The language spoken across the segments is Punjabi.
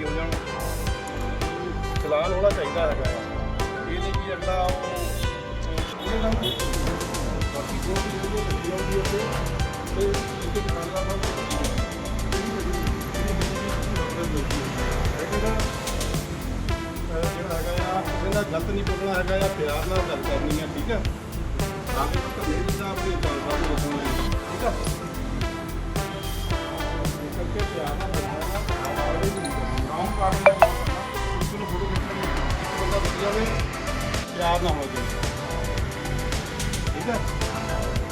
ਸਹੀ ਹੋ ਜਾਣ ਚਲਾਨ ਹੋਣਾ ਚਾਹੀਦਾ ਹੈਗਾ। ਇਹ ਨਹੀਂ ਕਿ ਅਗਲਾ ਉਹ ਉਹਦੇ ਨਾਲ ਬਾਕੀ ਜੋ ਵੀ ਉਹ ਗੱਡੀ ਆਉਂਦੀ ਤੇ ਇੱਕ ਖਾਨਾ ਨਾਲ ਜਿਹੜਾ ਹੈਗਾ ਆ ਗਲਤ ਨਹੀਂ ਬੋਲਣਾ ਹੈਗਾ ਆ ਪਿਆਰ ਨਾਲ ਗੱਲ ਕਰਨੀ ਆ, ਠੀਕ ਆ? ਤਾਂ ਕਿ ਤਾਂ ਆਪਣੇ ਕੰਮ ਸਾਹਿਬ ਨੂੰ ਠੀਕ ਆ?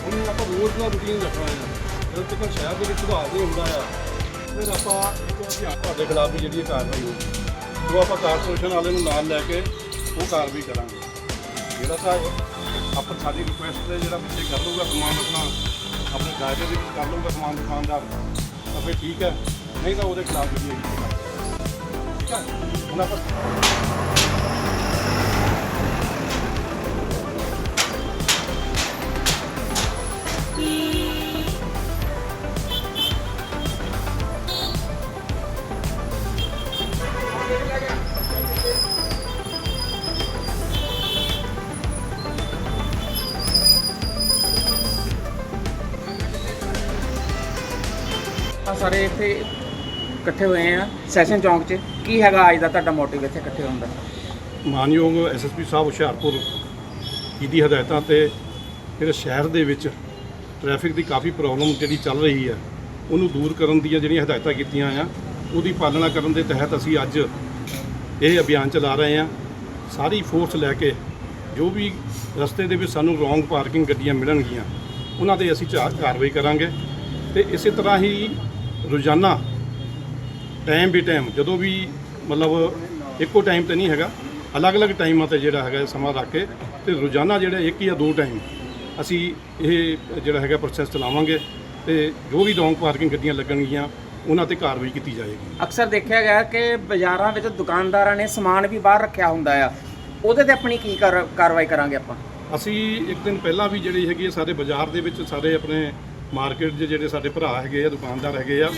ਉਹਨੂੰ ਆਪਾਂ ਰੋਜ਼ ਦਾ ਰੂਟੀਨ ਰੱਖਣਾ ਹੈ ਜਦੋਂ ਤੱਕ ਸ਼ਹਿਰ ਦੇ ਵਿੱਚ ਸੁਧਾਰ ਨਹੀਂ ਹੁੰਦਾ ਆ, ਫਿਰ ਆਪਾਂ ਤੁਹਾਡੇ ਖਿਲਾਫ ਵੀ ਜਿਹੜੀ ਇਹ ਕਾਰਵਾਈ ਹੋਊਗੀ। ਉਹ ਆਪਾਂ ਕਾਰਪੋਰੇਸ਼ਨ ਵਾਲੇ ਨੂੰ ਨਾਲ ਲੈ ਕੇ ਉਹ ਕਾਰਵਾਈ ਕਰਾਂਗੇ। ਜਿਹੜਾ ਤਾਂ ਆਪਾਂ ਸਾਡੀ ਰਿਕੁਐਸਟ ਤੇ ਜਿਹੜਾ ਪਿੱਛੇ ਕਰ ਲਊਗਾ ਸਮਾਨ ਆਪਣਾ, ਆਪਣੇ ਦਾਇਰੇ ਦੇ ਵਿੱਚ ਕਰ ਲਊਗਾ ਸਮਾਨ ਦੁਕਾਨਦਾਰ, ਤਾਂ ਫਿਰ ਠੀਕ ਹੈ। ਨਹੀਂ ਤਾਂ ਉਹਦੇ ਖਿਲਾਫ ਜਿਹੜੀ ਠੀਕ ਹੈ? ਹੁਣ ਆਪਾਂ ਆ ਸਾਰੇ ਇੱਥੇ ਇਕੱਠੇ ਹੋਏ ਆ, ਸੈਸ਼ਨ ਚੌਂਕ 'ਚ। ਕੀ ਹੈਗਾ ਅੱਜ ਦਾ ਤੁਹਾਡਾ ਮੋਟਿਵ ਇੱਥੇ ਇਕੱਠੇ ਹੋਣ ਦਾ? ਮਾਨਯੋਗ ਐਸਐਸਪੀ ਸਾਹਿਬ ਹੁਸ਼ਿਆਰਪੁਰ ਜੀ ਹਦਾਇਤਾਂ ਤੇ ਜਿਹੜੇ ਸ਼ਹਿਰ ਦੇ ਵਿੱਚ ਟ੍ਰੈਫਿਕ ਦੀ ਕਾਫੀ ਪ੍ਰੋਬਲਮ ਜਿਹੜੀ ਚੱਲ ਰਹੀ ਹੈ, ਉਹਨੂੰ ਦੂਰ ਕਰਨ ਦੀਆਂ ਜਿਹੜੀਆਂ ਹਦਾਇਤਾਂ ਕੀਤੀਆਂ ਆ ਉਹਦੀ ਪਾਲਣਾ ਕਰਨ ਦੇ ਤਹਿਤ ਅਸੀਂ ਅੱਜ ਇਹ ਅਭਿਆਨ ਚਲਾ ਰਹੇ ਹਾਂ। ਸਾਰੀ ਫੋਰਸ ਲੈ ਕੇ ਜੋ ਵੀ ਰਸਤੇ ਦੇ ਵਿੱਚ ਸਾਨੂੰ ਰੋਂਗ ਪਾਰਕਿੰਗ ਗੱਡੀਆਂ ਮਿਲਣਗੀਆਂ, ਉਹਨਾਂ ਤੇ ਅਸੀਂ ਚਾ- ਕਾਰਵਾਈ ਕਰਾਂਗੇ। ਤੇ ਇਸੇ ਤਰ੍ਹਾਂ ਹੀ ਰੋਜ਼ਾਨਾ ਟਾਈਮ ਵੀ ਟਾਈਮ ਜਦੋਂ ਵੀ ਮਤਲਬ ਇੱਕੋ ਟਾਈਮ ਤੇ ਨਹੀਂ ਹੈਗਾ, ਅਲੱਗ-ਅਲੱਗ ਟਾਈਮਾਂ ਤੇ ਜਿਹੜਾ ਹੈਗਾ ਸਮਾਂ ਰੱਖ ਕੇ ਤੇ ਰੋਜ਼ਾਨਾ ਜਿਹੜਾ ਇੱਕ ਜਾਂ ਦੋ ਟਾਈਮ ਅਸੀਂ ਇਹ ਜਿਹੜਾ ਹੈਗਾ ਪ੍ਰੋਸੈਸ ਚਲਾਵਾਂਗੇ ਤੇ ਜੋ ਵੀ ਰੋਂਗ ਪਾਰਕਿੰਗ ਗੱਡੀਆਂ ਲੱਗਣਗੀਆਂ ਉਹਨਾਂ ਤੇ ਕਾਰਵਾਈ ਕੀਤੀ ਜਾਏਗੀ। ਅਕਸਰ ਦੇਖਿਆ ਗਿਆ ਕਿ ਬਾਜ਼ਾਰਾਂ ਵਿੱਚ ਦੁਕਾਨਦਾਰਾਂ ਨੇ ਸਮਾਨ ਵੀ ਬਾਹਰ ਰੱਖਿਆ ਹੁੰਦਾ ਆ। ਉਹਦੇ ਤੇ ਆਪਣੀ ਕੀ ਕਾਰ- ਕਾਰਵਾਈ ਕਰਾਂਗੇ ਆਪਾਂ? ਅਸੀਂ ਇੱਕ ਦਿਨ ਪਹਿਲਾਂ ਵੀ ਜਿਹੜੀ ਹੈਗੀ ਹੈ ਸਾਡੇ ਬਾਜ਼ਾਰ ਦੇ ਵਿੱਚ ਸਾਰੇ ਆਪਣੇ ਮਾਰਕੀਟ ਦੇ ਜਿਹੜੇ ਸਾਡੇ ਭਰਾ ਹੈਗੇ ਆ ਦੁਕਾਨਦਾਰ ਹੈਗੇ ਆ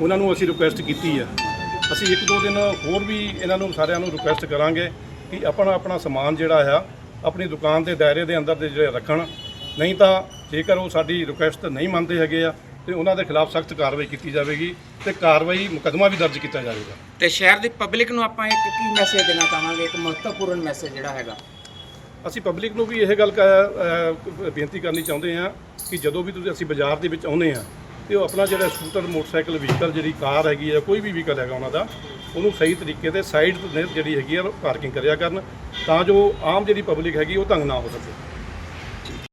ਉਹਨਾਂ ਨੂੰ ਅਸੀਂ ਰਿਕੁਐਸਟ ਕੀਤੀ ਆ। ਅਸੀਂ ਇੱਕ ਦੋ ਦਿਨ ਹੋਰ ਵੀ ਇਹਨਾਂ ਨੂੰ ਸਾਰਿਆਂ ਨੂੰ ਰਿਕੁਐਸਟ ਕਰਾਂਗੇ ਕਿ ਆਪਣਾ ਆਪਣਾ ਸਮਾਨ ਜਿਹੜਾ ਆ ਆਪਣੀ ਦੁਕਾਨ ਦੇ ਦਾਇਰੇ ਦੇ ਅੰਦਰ ਦੇ ਜਿਹੜੇ ਰੱਖਣ। ਨਹੀਂ ਤਾਂ ਜੇਕਰ ਉਹ ਸਾਡੀ ਰਿਕੁਐਸਟ ਨਹੀਂ ਮੰਨਦੇ ਹੈਗੇ ਆ ਤੇ ਉਹਨਾਂ ਦੇ ਖਿਲਾਫ ਸਖਤ ਕਾਰਵਾਈ ਕੀਤੀ ਜਾਵੇਗੀ ਤੇ ਕਾਰਵਾਈ ਮੁਕੱਦਮਾ ਵੀ ਦਰਜ ਕੀਤਾ ਜਾਵੇਗਾ। ਤੇ ਸ਼ਹਿਰ ਦੀ ਪਬਲਿਕ ਨੂੰ ਆਪਾਂ ਇੱਕ ਕੀ ਮੈਸੇਜ ਦੇਣਾ ਚਾਹਾਂਗੇ ਇੱਕ ਮਹੱਤਵਪੂਰਨ ਮੈਸੇਜ ਜਿਹੜਾ ਹੈਗਾ? ਅਸੀਂ ਪਬਲਿਕ ਨੂੰ ਵੀ ਇਹ ਗੱਲ ਬੇਨਤੀ ਕਰਨੀ ਚਾਹੁੰਦੇ ਹਾਂ ਕਿ ਜਦੋਂ ਵੀ ਤੁਸੀਂ ਅਸੀਂ ਬਾਜ਼ਾਰ ਦੇ ਵਿੱਚ ਆਉਂਦੇ ਆ ਤੇ ਉਹ ਆਪਣਾ ਜਿਹੜਾ ਸਕੂਟਰ ਮੋਟਰਸਾਈਕਲ ਵਹੀਕਲ ਜਿਹੜੀ ਕਾਰ ਹੈਗੀ ਹੈ ਕੋਈ ਵੀ ਵਹੀਕਲ ਹੈਗਾ ਉਹਨਾਂ ਦਾ ਉਹਨੂੰ ਸਹੀ ਤਰੀਕੇ ਤੇ ਸਾਈਡ ਤੇ ਜਿਹੜੀ ਹੈਗੀ ਆ ਪਾਰਕਿੰਗ ਕਰਿਆ ਕਰਨ ਤਾਂ ਜੋ ਆਮ ਜਿਹੜੀ ਪਬਲਿਕ ਹੈਗੀ ਉਹ ਤੰਗ ਨਾ ਹੋ ਸਕੇ।